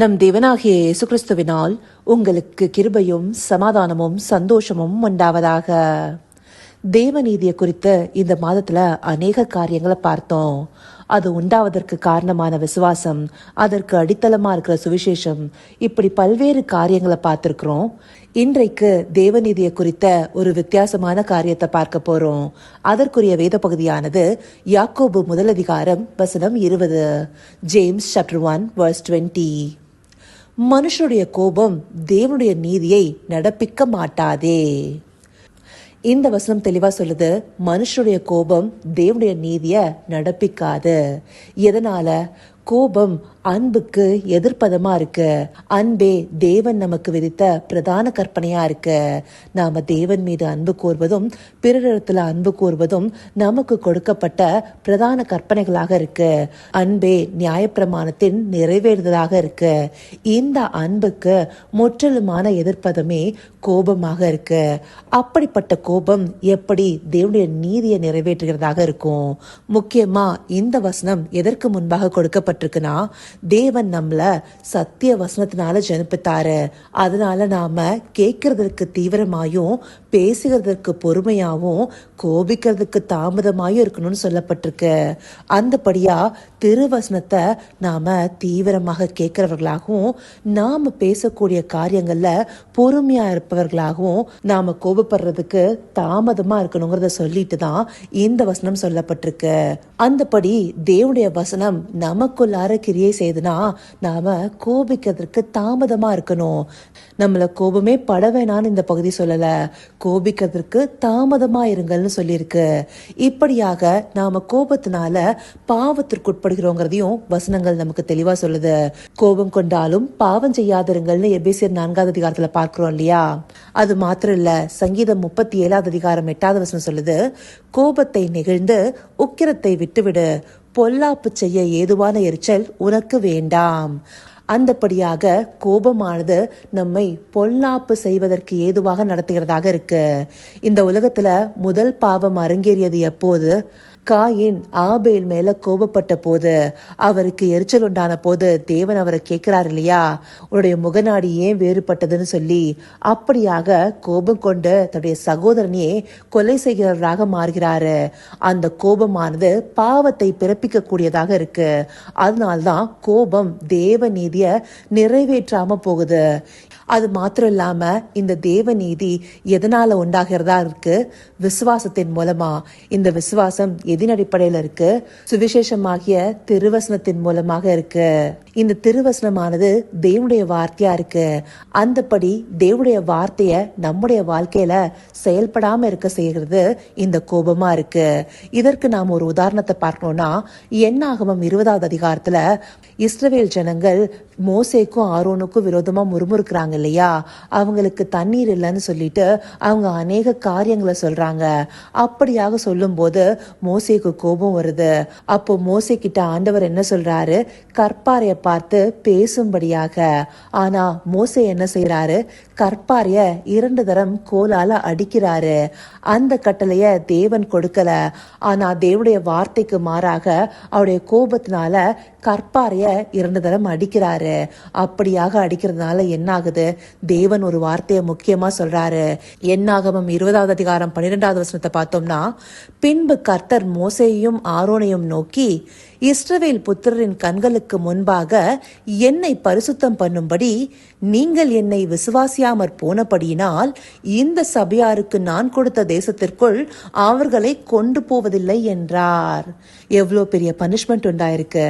நம் தேவனாகிய இயேசு கிறிஸ்துவினால் உங்களுக்கு கிருபையும் சமாதானமும் சந்தோஷமும் உண்டாவதாக. தேவநீதியை குறித்த இந்த மாதத்துல அநேக காரியங்களை பார்த்தோம். அது உண்டாவதற்கு காரணமான விசுவாசம் அதற்கு அடித்தளமா இருக்கிற சுவிசேஷம் இப்படி பல்வேறு காரியங்களை பார்த்திருக்கிறோம். இன்றைக்கு தேவநீதியை குறித்த ஒரு வித்தியாசமான காரியத்தை பார்க்க போறோம். அதற்குரிய வேத பகுதியானது யாக்கோபு முதலதிகாரம் வசனம் இருபது James chapter one verse twenty மனுஷனுடைய கோபம் தேவனுடைய நீதியை நடப்பிக்க மாட்டாதே. இந்த வசனம் தெளிவா சொல்லுது மனுஷனுடைய கோபம் தேவனுடைய நீதிய நடப்பிக்காது. எதனால? கோபம் அன்புக்கு எதிர்ப்பதமா இருக்கு. அன்பே தேவன் நமக்கு விதித்த பிரதான கற்பனையா இருக்கு. நாம தேவன் மீது அன்பு கூறுவதும் பிறரிடத்துல அன்பு கூறுவதும் நமக்கு கொடுக்கப்பட்ட பிரதான கற்பனைகளாக இருக்கு. அன்பே நியாயப்பிரமாணத்தின் நிறைவேறுதலாக இருக்கு. இந்த அன்புக்கு முற்றிலுமான எதிர்ப்பதமே கோபமாக இருக்கு. அப்படிப்பட்ட கோபம் எப்படி தேவனுடைய நீதியை நிறைவேற்றுகிறதாக இருக்கும்? முக்கியமா இந்த வசனம் எதற்கு முன்பாக கொடுக்கப்பட்ட சொல்லப்பட்டிருக்குன்னா தேவன் நம்மளை சத்திய வசனத்தினால ஜெனிப்பித்தாரு. அதனால நாம கேட்கறதற்கு தீவிரமாயும் பேசுகிறதற்கு பொறுமையாகவும் கோபிக்கிறதுக்கு தாமதமாயும் இருக்கணும்னு சொல்லப்பட்டிருக்கு. அந்தபடியா திருவசனத்தை நாம தீவிரமாக கேட்கிறவர்களாகவும் நாம பேசக்கூடிய காரியங்கள்ல பொறுமையா இருப்பவர்களாகவும் நாம கோபப்படுறதுக்கு தாமதமா இருக்கணுங்கிறத சொல்லிட்டு தான் இந்த வசனம் சொல்லப்பட்டிருக்கு. அந்தபடி தேவனுடைய வசனம் நமக்கு நமக்குள்ளார கிரியை செய்துனா நாம கோபிக்கிறதுக்கு தாமதமா இருக்கணும். நம்மள கோபமே பட வேணான்னு இந்த பகுதி சொல்லல. கோபிக்கிறதுக்கு தாமதமா இருங்கள்னு சொல்லியிருக்கு. இப்படியாக நாம கோபத்தினால பாவத்திற்கு உட்படுகிறோங்கிறதையும் வசனங்கள் நமக்கு தெளிவா சொல்லுது. கோபம் கொண்டாலும் பாவம் செய்யாதிருங்கள்னு எபேசியர் நான்காவது அதிகாரத்துல பார்க்கிறோம் இல்லையா? அது மாத்திரம் இல்ல சங்கீதம் முப்பத்தி ஏழாவது அதிகாரம் எட்டாவது வசனம் சொல்லுது. கோபத்தை நெகிழ்ந்து உக்கிரத்தை விட்டுவிடு. பொல்லாப்பு செய்ய ஏதுவான எரிச்சல் உனக்கு வேண்டாம். அந்தபடியாக கோபமானது நம்மை பொல்லாப்பு செய்வதற்கு ஏதுவாக நடத்துகிறதாக இருக்கு. இந்த உலகத்துல முதல் பாவம் அரங்கேறியது எப்போது? காயின் ஆபேல் மேல கோபப்பட்ட போது அவருக்கு எரிச்சல் உண்டான போது தேவன் அவரை கேட்கிறார் இல்லையா? உன்னுடைய முகநாடி ஏன் வேறுபட்டதுன்னு சொல்லி. அப்படியாக கோபம் கொண்டு தன்னுடைய சகோதரனையே கொலை செய்கிறவராக மாறுகிறாரு. அந்த கோபமானது பாவத்தை பிறப்பிக்க கூடியதாக இருக்கு. அதனால்தான் கோபம் தேவ நீதிய நிறைவேற்றாம போகுது. அது மாத்திரம் இல்லாமல் இந்த தேவ நீதி எதனால் உண்டாகிறதா இருக்கு? விசுவாசத்தின் மூலமா. இந்த விசுவாசம் எதின் அடிப்படையில் இருக்கு? சுவிசேஷமாகிய திருவசனத்தின் மூலமாக இருக்கு. இந்த திருவசனமானது தேவனுடைய வார்த்தையா இருக்கு. அந்தபடி தேவனுடைய வார்த்தைய நம்முடைய வாழ்க்கையில செயல்படாம இருக்க செய்கிறது இந்த கோபமா இருக்கு. இதற்கு நாம் ஒரு உதாரணத்தை பார்க்கணும்னா என்னாகமம் இருபதாவது அதிகாரத்துல இஸ்ரவேல் ஜனங்கள் மோசேக்கும் ஆரோனுக்கும் விரோதமா முறுமுறுக்கிறாங்க. இல்லையா? அவங்களுக்கு தண்ணீர் இல்லைன்னு சொல்லிட்டு அவங்க அநேக காரியங்களை சொல்றாங்க. அப்படியாக சொல்லும்போது மோசேக்கு கோபம் வருது. அப்போ மோசே கிட்ட ஆண்டவர் என்ன சொல்றாரு? கற்பாரைய பார்த்து பேசும்படியாக. ஆனா மோசே என்ன செய்யறாரு கற்பாரிய இரண்டு தரம் கோலால அடிக்கிறாரு. அந்த கட்டளைய தேவன் கொடுக்கல. ஆனா தேவனுடைய வார்த்தைக்கு மாறாக அவருடைய கோபத்தினால கற்பாரைய இரண்டு தரம் அடிக்கிறாரு. அப்படியாக அடிக்கிறதுனால என்ன ஆகுது தேவன் ஒரு வார்த்தையை முக்கியமா சொல்றாரு. என்னாகமம் இருபதாவது அதிகாரம் பன்னிரெண்டாவது வசனத்தை பார்த்தோம்னா பின்பு கர்த்தர் மோசையும் ஆரோனையும் நோக்கி இஸ்ரவேல் புத்திரரின் கண்களுக்கு முன்பாக என்னை பரிசுத்தம் பண்ணும்படி நீங்கள் என்னை விசுவாசியாமற் போனபடியினால் இந்த சபையாருக்கு நான் கொடுத்த தேசத்திற்குள் அவர்களை கொண்டு போவதில்லை என்றார். எவ்வளோ பெரிய பனிஷ்மெண்ட் உண்டாயிருக்கு.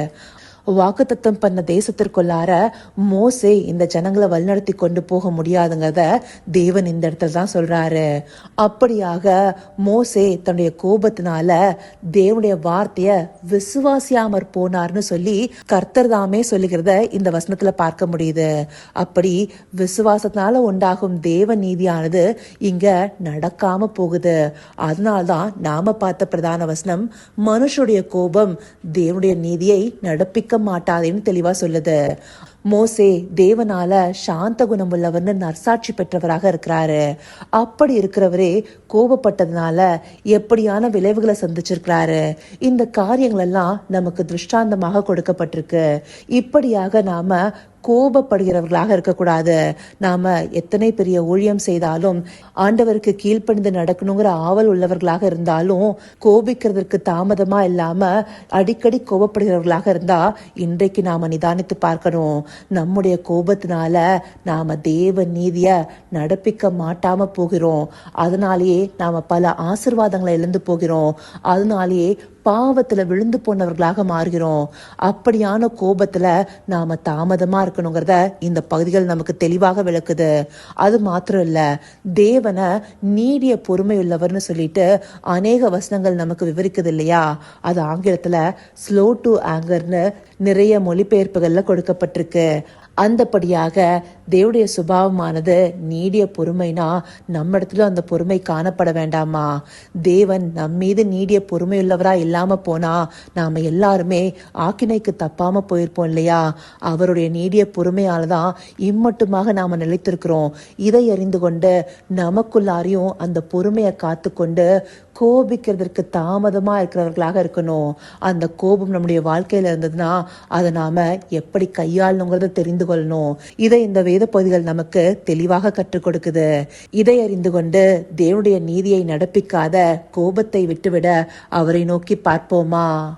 வாக்குத்தத்தம் பண்ண தேசத்திற்குள்ளார மோசே இந்த ஜனங்களை வழிநடத்தி கொண்டு போக முடியாதுங்கிறத தேவன் இந்த இடத்துல தான் சொல்றாரு. அப்படியாக மோசே தன்னுடைய கோபத்தினால தேவனுடைய வார்த்தைய விசுவாசியாமற் போனார்னு சொல்லி கர்த்தர் தாமே சொல்லுகிறத இந்த வசனத்துல பார்க்க முடியுது. அப்படி விசுவாசத்தினால உண்டாகும் தேவ நீதியானது இங்க நடக்காம போகுது. அதனால்தான் நாம பார்த்த பிரதான வசனம் மனுஷனுடைய கோபம் தேவனுடைய நீதியை நடப்பிக்க மாட்டாதேன்னு தெளிவா சொல்லுது. மோசே தேவனால சாந்த குணம் உள்ளவர்னு நற்சாட்சி பெற்றவராக இருக்கிறாரு. அப்படி இருக்கிறவரே கோபப்பட்டதுனால எப்படியான விளைவுகளை சந்திச்சிருக்கிறாரு. இந்த காரியங்கள் எல்லாம் நமக்கு திருஷ்டாந்தமாக கொடுக்கப்பட்டிருக்கு. இப்படியாக நாம கோபப்படுகிறவர்களாக இருக்கக்கூடாது. நாம எத்தனை பெரிய ஊழியம் செய்தாலும் ஆண்டவருக்கு கீழ்ப்பணிந்து நடக்கணுங்கிற ஆவல் உள்ளவர்களாக இருந்தாலும் கோபிக்கிறதற்கு தாமதமா இல்லாம அடிக்கடி கோபப்படுகிறவர்களாக இருந்தா இன்றைக்கு நாம நிதானித்து பார்க்கணும். நம்முடைய கோபத்தினால நாம தேவ நீதிய நடப்பிக்க மாட்டாம போகிறோம். அதனாலேயே நாம பல ஆசிர்வாதங்களை இழந்து போகிறோம். அதனாலேயே பாவத்தில் விழுந்து போனவர்களாக மாறுகிறோம். அப்படியான கோபத்தில் நாம தாமதமாக இருக்கணுங்கிறத இந்த பகுதிகள் நமக்கு தெளிவாக விளக்குது. அது மாத்திரம் இல்ல தேவனை நீடிய பொறுமையுள்ளவர்னு சொல்லிட்டு அநேக வசனங்கள் நமக்கு விவரிக்குது இல்லையா? அது ஆங்கிலத்துல ஸ்லோ டு ஆங்கர்னு நிறைய மொழிபெயர்ப்புகளில் கொடுக்கப்பட்டிருக்கு. அந்தபடியாக தேவடைய சுபாவமானது நீடிய பொறுமைனா நம்ம இடத்துல அந்த பொறுமை காணப்பட வேண்டாமா? தேவன் நம் மீது நீடிய பொறுமையுள்ளவரா இல்லாம போனா நாம எல்லாருமே ஆக்கினைக்கு தப்பாம போயிருப்போம் இல்லையா? அவருடைய நீடிய பொறுமையால தான் இம்மட்டுமாக நாம நிலைத்திருக்கிறோம். இதை அறிந்து கொண்டு நமக்குள்ளாரையும் அந்த பொறுமையை காத்துக்கொண்டு கோபிக்கிறதற்கு தாமதமாக இருக்கிறவர்களாக இருக்கணும். அந்த கோபம் நம்முடைய வாழ்க்கையில இருந்ததுன்னா அதை நாம எப்படி கையாளணுங்கிறத தெரிந்து கொள்ளணும். இதை இந்த வேத பகுதிகள் நமக்கு தெளிவாக கற்றுக் கொடுக்குது. இதை அறிந்து கொண்டு தேவனுடைய நீதியை நடப்பிக்காத கோபத்தை விட்டுவிட அவரை நோக்கி பார்ப்போமா?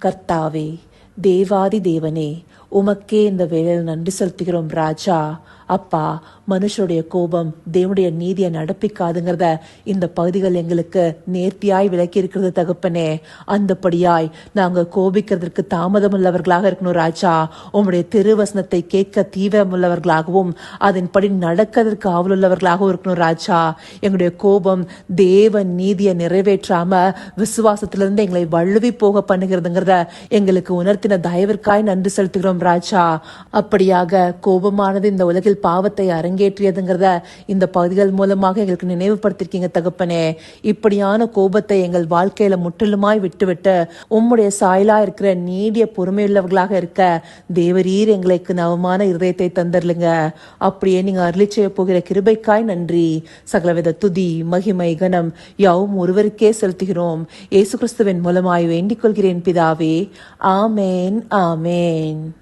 கர்த்தாவே தேவாதி தேவனே உமக்கே இந்த வேலையில் நன்றி செலுத்துகிறோம் ராஜா. அப்பா மனுஷருடைய கோபம் தேவனுடைய நீதியை நடப்பிக்காதுங்கிறத இந்த பகுதிகள் எங்களுக்கு நேர்த்தியாய் விளக்கி இருக்கிறது தகுப்பனே. அந்தபடியாய் நாங்க கோபிக்கிறதுக்கு தாமதம் உள்ளவர்களாக இருக்கணும் ராஜா. உம்முடைய திருவசனத்தை கேட்க தீவிரம் உள்ளவர்களாகவும் அதன்படி நடக்கிறதுக்கு ஆவலுள்ளவர்களாகவும் இருக்கணும் ராஜா. எங்களுடைய கோபம் தேவ நீதியை நிறைவேற்றாம விசுவாசத்திலிருந்து எங்களை வழுவி போக பண்ணுகிறதுங்கிறத எங்களுக்கு உணர்த்தின தயவிற்காய் நன்றி செலுத்துகிறோம் ராஜா. அப்படியாக கோபமானது இந்த உலகில் பாவத்தை அரங்கேற்றியதுங்கிறத இந்த பகுதிகள் மூலமாக எங்களுக்கு நினைவுபடுத்திருக்கீங்க தகப்பனே. இப்படியான கோபத்தை எங்கள் வாழ்க்கையில முற்றிலுமாய் விட்டுவிட்டு உம்முடைய சாயலா இருக்கிற நீடிய பொறுமையுள்ளவர்களாக இருக்க தேவரீர் எங்களுக்கு நவமான இருதயத்தை தந்தர்லுங்க அப்படியே நீங்க அருளி செய்ய போகிற கிருபைக்காய் நன்றி. சகலவித துதி மகிமை கனம் யாவும் ஒருவருக்கே செலுத்துகிறோம். இயேசு கிறிஸ்துவின் மூலமாய் வேண்டிக் கொள்கிறேன் பிதாவே. ஆமேன் ஆமேன்.